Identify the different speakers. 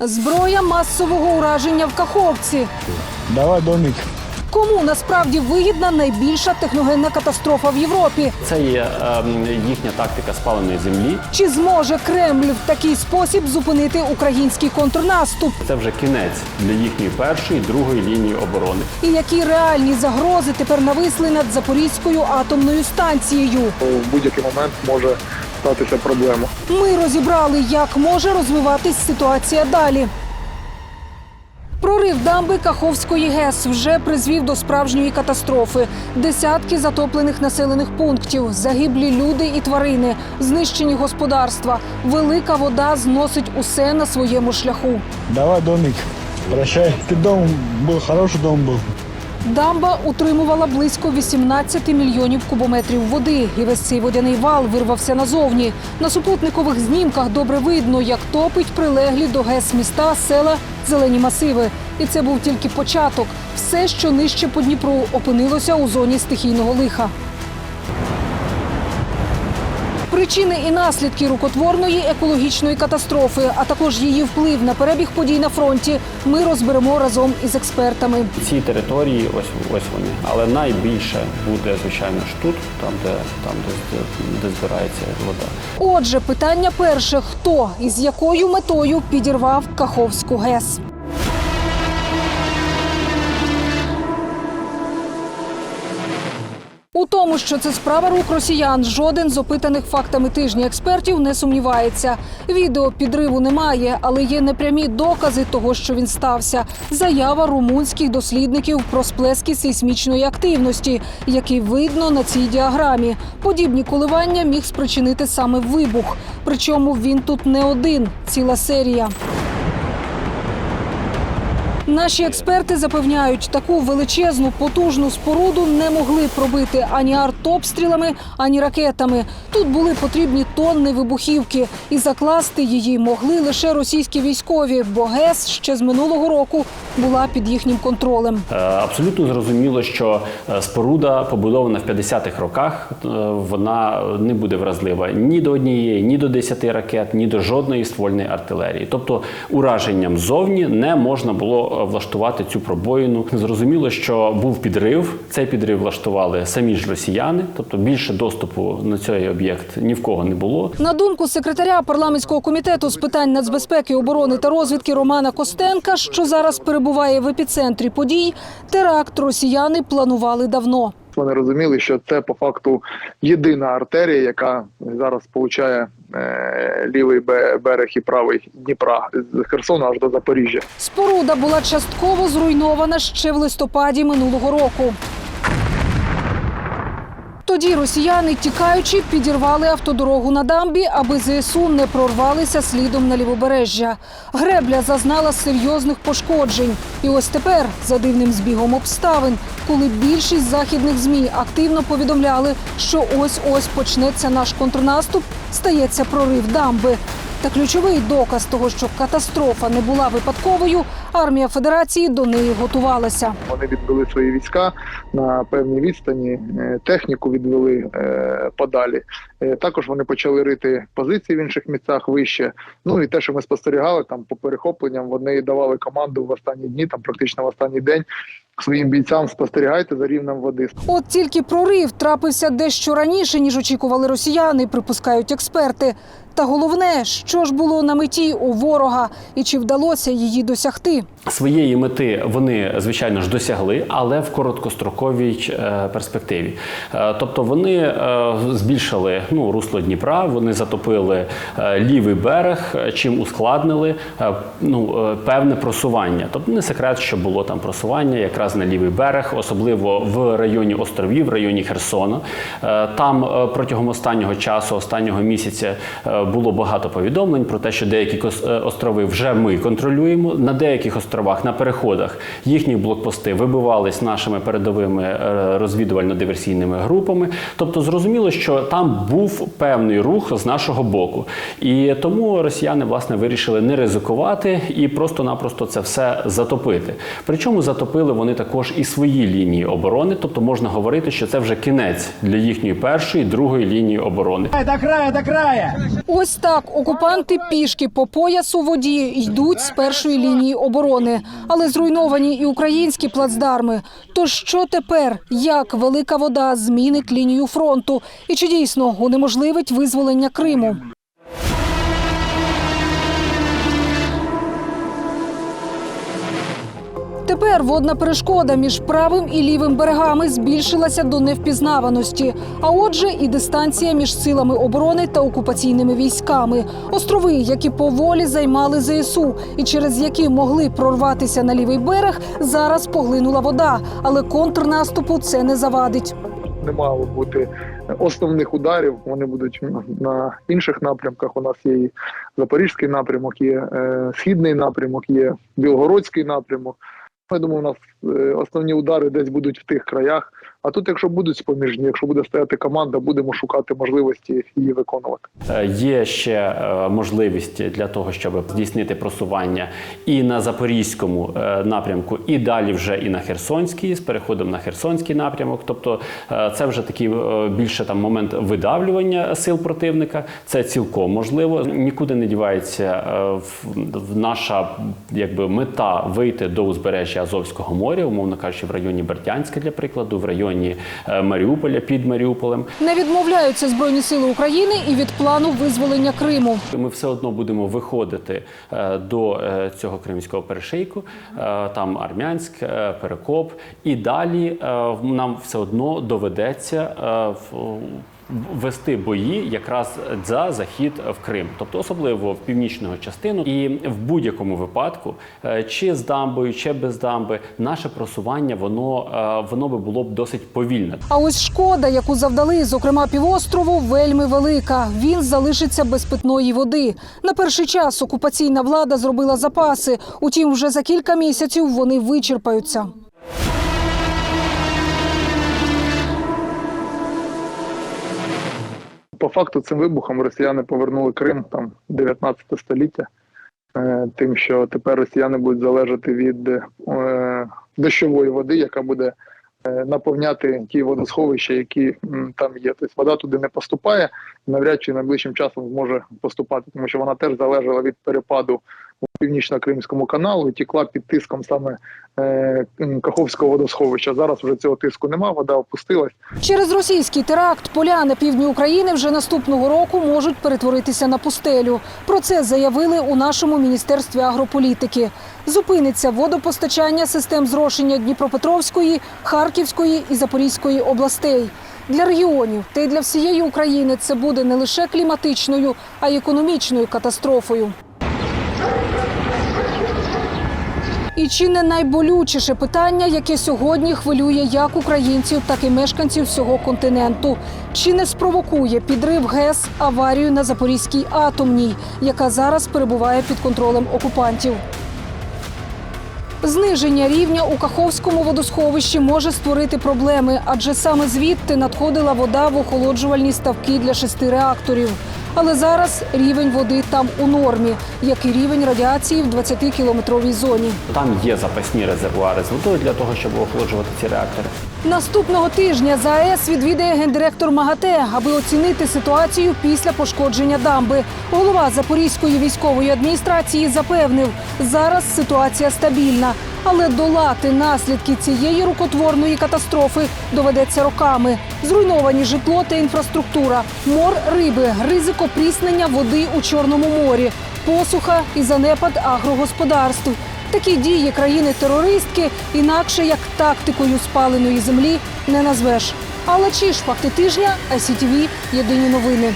Speaker 1: Зброя масового ураження в Каховці.
Speaker 2: Давай, домик.
Speaker 1: Кому насправді вигідна найбільша техногенна катастрофа в Європі?
Speaker 3: Це є ем, їхня тактика спаленої землі.
Speaker 1: Чи зможе Кремль в такий спосіб зупинити український контрнаступ?
Speaker 3: Це вже кінець для їхньої першої, другої лінії оборони.
Speaker 1: І які реальні загрози тепер нависли над Запорізькою атомною станцією?
Speaker 4: в будь-який момент може статися проблема.
Speaker 1: Ми розібрали, як може розвиватись ситуація далі. Прорив дамби Каховської ГЕС вже призвів до справжньої катастрофи. Десятки затоплених населених пунктів, загиблі люди і тварини, знищені господарства. Велика вода зносить усе на своєму шляху.
Speaker 2: Давай, домик. Прощай. Ты дом был, хороший дом был.
Speaker 1: Дамба утримувала близько 18 мільйонів кубометрів води, і весь цей водяний вал вирвався назовні. На супутникових знімках добре видно, як топить прилеглі до ГЕС міста, села, зелені масиви. І це був тільки початок. Все, що нижче по Дніпру, опинилося у зоні стихійного лиха. Причини і наслідки рукотворної екологічної катастрофи, а також її вплив на перебіг подій на фронті, ми розберемо разом із експертами.
Speaker 3: Ці території, ось ось вони. Але найбільше буде, звичайно ж, тут, там, де там, де, де збирається вода.
Speaker 1: Отже, питання перше: хто і з якою метою підірвав Каховську ГЕС? У тому, що це справа рук росіян, жоден з опитаних фактами тижня експертів не сумнівається. Відео підриву немає, але є непрямі докази того, що він стався. Заява румунських дослідників про сплески сейсмічної активності, які видно на цій діаграмі. Подібні коливання міг спричинити саме вибух. Причому він тут не один, ціла серія. Наші експерти запевняють, таку величезну потужну споруду не могли пробити ані артобстрілами, ані ракетами. Тут були потрібні тонни вибухівки, і закласти її могли лише російські військові, бо ГЕС ще з минулого року була під їхнім контролем.
Speaker 3: Е, Абсолютно зрозуміло, що е, споруда побудована в 50-х роках. е, Вона не буде вразлива ні до однієї, ні до 10 ракет, ні до жодної ствольної артилерії. Тобто, ураженням ззовні не можна було влаштувати цю пробоїну. Зрозуміло, що був підрив. Цей підрив влаштували самі ж росіяни, тобто більше доступу на цей об'єкт ні в кого не було.
Speaker 1: На думку секретаря парламентського комітету з питань нацбезпеки, оборони та розвідки Романа Костенка, що зараз перебуває в епіцентрі подій, теракт росіяни планували давно.
Speaker 4: Вони розуміли, що це по факту єдина артерія, яка зараз сполучає е, лівий берег і правий Дніпра з Херсона аж до Запоріжжя.
Speaker 1: Споруда була частково зруйнована ще в листопаді минулого року. Тоді росіяни, тікаючи, підірвали автодорогу на дамбі, аби ЗСУ не прорвалися слідом на лівобережжя. Гребля зазнала серйозних пошкоджень. І ось тепер, за дивним збігом обставин, коли більшість західних змі активно повідомляли, що ось-ось почнеться наш контрнаступ, стається прорив дамби. Та ключовий доказ того, що катастрофа не була випадковою, армія Федерації до неї готувалася.
Speaker 4: Вони відвели свої війська на певній відстані, е, техніку відвели е, подалі. Е, Також вони почали рити позиції в інших місцях вище. Ну і те, що ми спостерігали там по перехопленням, вони давали команду в останні дні, там практично в останній день своїм бійцям спостерігайте за рівнем води.
Speaker 1: От тільки прорив трапився дещо раніше, ніж очікували росіяни, припускають експерти. Та головне, що ж було на меті у ворога і чи вдалося її досягти.
Speaker 3: Своєї мети вони, звичайно ж, досягли, але в короткостроковій е, перспективі. Е, Тобто вони збільшили ну, русло Дніпра, вони затопили е, лівий берег, е, чим ускладнили е, ну, певне просування. Тобто не секрет, що було там просування якраз на лівий берег, особливо в районі островів, в районі Херсона. Там протягом останнього часу, останнього місяця, було багато повідомлень про те, що деякі острови вже ми контролюємо. На деяких островах, на переходах, їхні блокпости вибивались нашими передовими розвідувально-диверсійними групами. Тобто, зрозуміло, що там був певний рух з нашого боку. І тому росіяни власне вирішили не ризикувати і просто-напросто це все затопити. Причому затопили вони також і свої лінії оборони, тобто можна говорити, що це вже кінець для їхньої першої, другої лінії оборони.
Speaker 5: До края, до края!
Speaker 1: Ось так окупанти пішки по пояс у воді йдуть з першої лінії оборони, але зруйновані і українські плацдарми. То що тепер? Як велика вода змінить лінію фронту? І чи дійсно унеможливить визволення Криму? Тепер водна перешкода між правим і лівим берегами збільшилася до невпізнаваності. А отже, і дистанція між силами оборони та окупаційними військами. Острови, які поволі займали ЗСУ і через які могли прорватися на лівий берег, зараз поглинула вода. Але контрнаступу це не завадить.
Speaker 4: не мало бути основних ударів. Вони будуть на інших напрямках. У нас є і Запорізький напрямок, є е, східний напрямок, є Білгородський напрямок. Я думаю, у нас е, основні удари десь будуть в тих краях. А тут, якщо будуть споміжні, якщо буде стояти команда, будемо шукати можливості її виконувати.
Speaker 3: Е, Є ще е, можливість для того, щоб здійснити просування і на запорізькому е, напрямку, і далі вже і на Херсонський з переходом на Херсонський напрямок. Тобто це вже такий більше там момент видавлювання сил противника. Це цілком можливо. Нікуди не дівається наша якби мета вийти до узбережжя Азовського моря, умовно кажучи, в районі Бердянська, для прикладу, в районі е, Маріуполя під Маріуполем.
Speaker 1: Не відмовляються збройні сили України і від плану визволення Криму.
Speaker 3: Ми все одно будемо виходити е, до е, цього кримського перешийку, е, там Армянськ, Перекоп, і далі нам все одно доведеться в- вести бої якраз за захід в Крим, тобто особливо в північну частину, і в будь-якому випадку, е, чи з дамбою, чи без дамби, наше просування воно, е, воно би було б досить повільне.
Speaker 1: А ось шкода, яку завдали, зокрема півострову, вельми велика. Він залишиться без питної води. На перший час окупаційна влада зробила запаси. Утім, вже за кілька місяців вони вичерпаються.
Speaker 4: Факту цим вибухом росіяни повернули Крим там 19 століття. Е, Тим, що тепер росіяни будуть залежати від е, дощової води, яка буде е, наповняти ті водосховища, які там є. Тобто вода туди не поступає, навряд чи найближчим часом зможе поступати, тому що вона теж залежала від перепаду північно-кримському каналу і тікла під тиском саме е, Каховського водосховища. Зараз вже цього тиску нема, вода опустилась.
Speaker 1: Через російський теракт поля на півдні України вже наступного року можуть перетворитися на пустелю. Про це заявили у нашому міністерстві агрополітики. Зупиниться водопостачання систем зрошення Дніпропетровської, Харківської і Запорізької областей. Для регіонів та й для всієї України це буде не лише кліматичною, а й економічною катастрофою. І чи не найболючіше питання, яке сьогодні хвилює як українців, так і мешканців всього континенту? Чи не спровокує підрив ГЕС аварію на Запорізькій атомній, яка зараз перебуває під контролем окупантів? Зниження рівня у Каховському водосховищі може створити проблеми, адже саме звідти надходила вода в охолоджувальні ставки для шести реакторів. Але зараз рівень води там у нормі, як і рівень радіації в 20-кілометровій зоні.
Speaker 3: Там є запасні резервуари з водою для того, щоб охолоджувати ці реактори.
Speaker 1: Наступного тижня ЗАЕС відвідає гендиректор МАГАТЕ, аби оцінити ситуацію після пошкодження дамби. Голова Запорізької військової адміністрації запевнив, зараз ситуація стабільна, але долати наслідки цієї рукотворної катастрофи доведеться роками. Зруйновані житло та інфраструктура, мор риби, ризик опріснення води у Чорному морі, посуха і занепад агрогосподарств. Такі дії країни-терористки інакше як тактикою спаленої землі не назвеш. Але чи ж факти тижня ICTV – єдині новини.